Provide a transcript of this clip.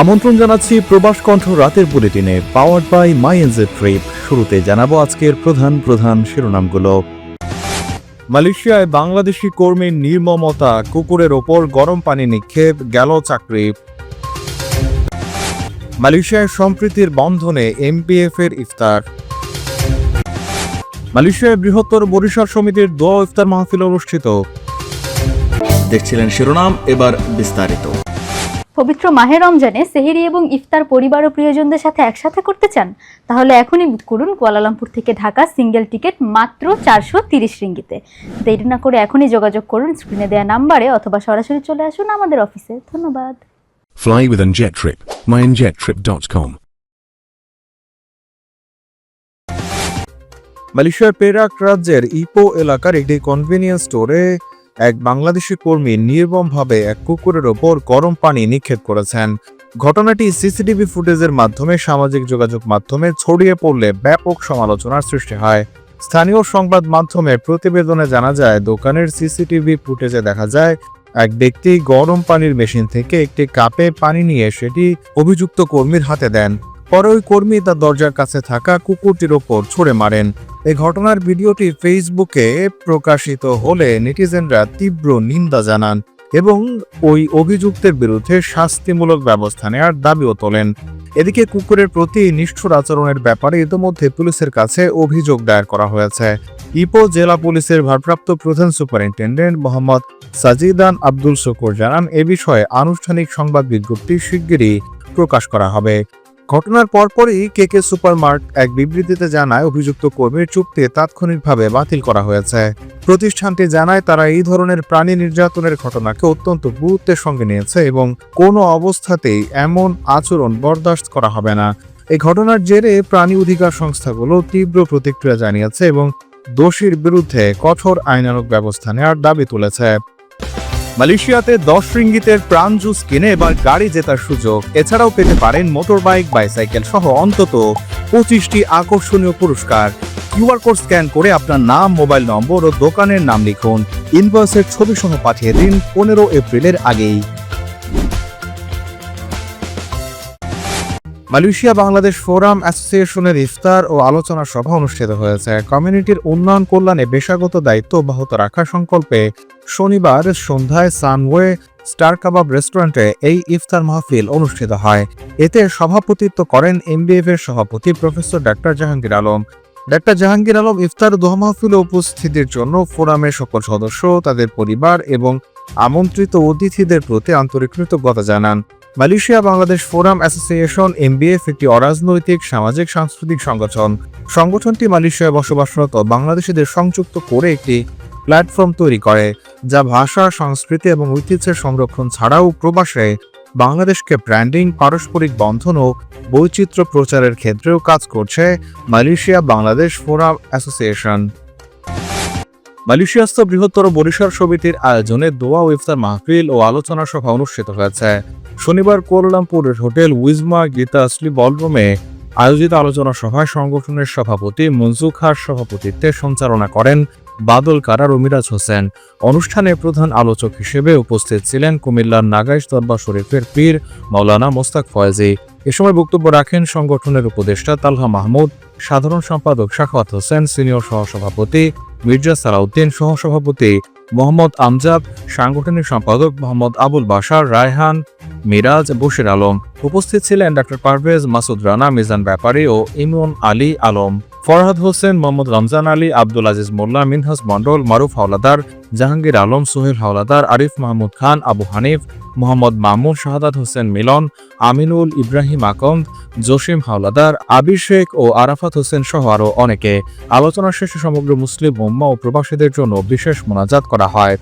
আমন্ত্রণ জানাচ্ছি প্রবাস কণ্ঠ রাতের বুলেটিনে powered by my NJ trip শুরুতে জানাব আজকের প্রধান প্রধান শিরোনামগুলো। মালয়েশিয়ায় বাংলাদেশি কর্মীর নির্মমতা, কুকুরের ওপর গরম পানি নিক্ষেপ, গেল চাকরি। মালয়েশিয়ায় সম্প্রীতির বন্ধনে এমপিএফ এর ইফতার। মালয়েশিয়ায় বৃহত্তর বরিশাল সমিতির দোয়া ইফতার মাহফিল অনুষ্ঠিত। দেখছিলেন শিরোনাম, এবার বিস্তারিত। পবিত্র মাহে রমজানে সেহেরি এবং ইফতার পরিবার ও প্রিয়জনদের সাথে একসাথে করতে চান তাহলে এখনই বুক করুন কুয়ালালামপুর থেকে ঢাকা সিঙ্গেল টিকিট মাত্র চারশো তিরিশ রিঙ্গিতে দেরি না করে এখনই যোগাযোগ করুন স্ক্রিনে দেওয়া নাম্বারে অথবা সরাসরি চলে আসুন আমাদের অফিসে ধন্যবাদ Fly with Njettrip. MyNjetTrip.com. মালয়েশিয়ার পেরাক রাজ্যের ইপো এলাকার একটি কনভেনিয়েন্স স্টোরে এক বাংলাদেশি কর্মী নির্মমভাবে এক কুকুরের ওপর গরম পানি নিক্ষেপ করেছেন। ঘটনাটি সিসিটিভি ফুটেজের মাধ্যমে সামাজিক যোগাযোগ মাধ্যমে ছড়িয়ে পড়লে ব্যাপক সমালোচনার সৃষ্টি হয়। স্থানীয় সংবাদ মাধ্যমে প্রতিবেদনে জানা যায়, দোকানের সিসিটিভি ফুটেজে দেখা যায়, এক ব্যক্তি গরম পানির মেশিন থেকে একটি কাপে পানি নিয়ে সেটি অভিযুক্ত কর্মীর হাতে দেন। পরে ওই কর্মী তার দরজার কাছে থাকা কুকুরটির ওপর ছুড়ে মারেন। এই ঘটনার ভিডিওটি ফেসবুকে প্রকাশিত হলে নেটিজেনরা তীব্র নিন্দা জানান এবং ওই অভিযুক্তের বিরুদ্ধে শাস্তিমূলক ব্যবস্থা নেওয়ার দাবিও তোলেন। এদিকে কুকুরের প্রতি নিষ্ঠুর আচরণের ব্যাপারে ইতিমধ্যে পুলিশের কাছে অভিযোগ দায়ের করা হয়েছে। ইপো জেলা পুলিশের ভারপ্রাপ্ত প্রধান সুপারিনটেন্ডেন্ট মোহাম্মদ সাজিদান আব্দুল শকুর জানান, এ বিষয়ে আনুষ্ঠানিক সংবাদ বিজ্ঞপ্তি শিগগিরই প্রকাশ করা হবে। ঘটনার পরপরই কে কেকে সুপারমার্ট এক বিবৃতিতে জানায়, অভিযুক্ত কর্মীর চুক্তি তাৎক্ষণিকভাবে বাতিল করা হয়েছে। প্রতিষ্ঠানটি জানায়, তারা এই ধরনের প্রাণী নির্যাতনের ঘটনাকে অত্যন্ত গুরুত্বের সঙ্গে নিয়েছে এবং কোনো অবস্থাতেই এমন আচরণ বরদাস্ত করা হবে না। এই ঘটনার জেরে প্রাণী অধিকার সংস্থাগুলো তীব্র প্রতিক্রিয়া জানিয়েছে এবং দোষীর বিরুদ্ধে কঠোর আইনানুগ ব্যবস্থা নেওয়ার দাবি তুলেছে। মালয়েশিয়াতে দশ রিঙ্গিতের প্রাণ জুস কিনে এবার গাড়ি জেতার সুযোগ। এছাড়াও পেতে পারেন মোটর বাইক বাইসাইকেল সহ অন্তত পঁচিশটি আকর্ষণীয় পুরস্কার। কিউআর কোড স্ক্যান করে আপনার নাম, মোবাইল নম্বর ও দোকানের নাম লিখুন। ইনভয়েসের ছবি সহ পাঠিয়ে দিন পনেরো এপ্রিলের আগেই। মালয়েশিয়া বাংলাদেশ ফোরাম অ্যাসোসিয়েশনের ইফতার ও আলোচনা সভা অনুষ্ঠিত হয়েছে। কমিউনিটির উন্নয়ন কল্যাণে পেশাগত দায়িত্ব অব্যাহত রাখার সংকল্পে শনিবার সন্ধ্যায় সানওয়ে স্টার কাবাব রেস্টুরেন্টে এই ইফতার মাহফিল অনুষ্ঠিত হয়। এতে সভাপতিত্ব করেন এমবিএফ এর সভাপতি professor doctor Jahangir Alam. Doctor Jahangir Alam ইফতার দোয়া মাহফিলে উপস্থিতির জন্য ফোরামের সকল সদস্য, তাদের পরিবার এবং আমন্ত্রিত অতিথিদের প্রতি আন্তরিক কৃতজ্ঞতা জানান। Malaysia Bangladesh forum association, MBF একটি অরাজনৈতিক, সামাজিক, সাংস্কৃতিক সংগঠন। সংগঠনটি মালয়েশিয়ায় বসবাসরত বাংলাদেশিদের সংযুক্ত করে একটি প্ল্যাটফর্ম তৈরি করে, যা ভাষা, সংস্কৃতি এবং ঐতিহ্যের সংরক্ষণ ছাড়াও প্রবাসে বাংলাদেশকে ব্র্যান্ডিং, পারস্পরিক বন্ধন ও বৈচিত্র্য প্রচারের ক্ষেত্রেও কাজ করছে মালয়েশিয়া বাংলাদেশ ফোরাম অ্যাসোসিয়েশন। মালয়েশিয়াস্থ বৃহত্তর বরিশাল সমিতির আয়োজনে দোয়া ইফতার মাহফিল ও আলোচনা সভা অনুষ্ঠিত হয়েছে। শনিবার কুয়ালালামপুরের হোটেল উইজমা গীতা আসলি বলরুমে আয়োজিত আলোচনা সভায় সংগঠনের সভাপতি মনসুখ খার সভাপতিত্বে সঞ্চালনা করেন বাদল কারার ও মিরাজ হোসেন। অনুষ্ঠানে প্রধান আলোচক হিসেবে উপস্থিত ছিলেন কুমিল্লার নাগাইশ দরবার শরীফের পীর মাওলানা মোস্তাক ফয়েজি। এ সময় বক্তব্য রাখেন সংগঠনের উপদেষ্টা তালহা মাহমুদ, সাধারণ সম্পাদক শাখাওয়াত হোসেন, সিনিয়র সহসভাপতি মির্জা সালাউদ্দিন, সহসভাপতি মোহাম্মদ আমজাদ, সাংগঠনিক সম্পাদক মোহাম্মদ আবুল বাশার, রায়হান মিরাজ, বশির আলম। উপস্থিত ছিলেন ডক্টর পারভেজ মাসুদ রানা, মিজান ব্যাপারী ও ইমন আলী আলম। ফরহাদ হোসেন, মোহাম্মদ রমজান আলী, আব্দুল আজিজ মোল্লা, মিনহাস মন্ডল মারুফ হাওলাদার, জাহাঙ্গীর আলম, সোহেল হাওলাদার, আরিফ মাহমুদ খান, আবু হানিফ, মোহাম্মদ মামুন, শাহাদাত হোসেন মিলন, আমিনুল ইব্রাহিম আকন্দ, জসিম হাওলাদার, আবির শেখ ও আরাফাত হোসেন সহ আরও অনেকে। আলোচনা শেষে সমগ্র মুসলিম উম্মা ও প্রবাসীদের জন্য বিশেষ মোনাজাত করা হয়।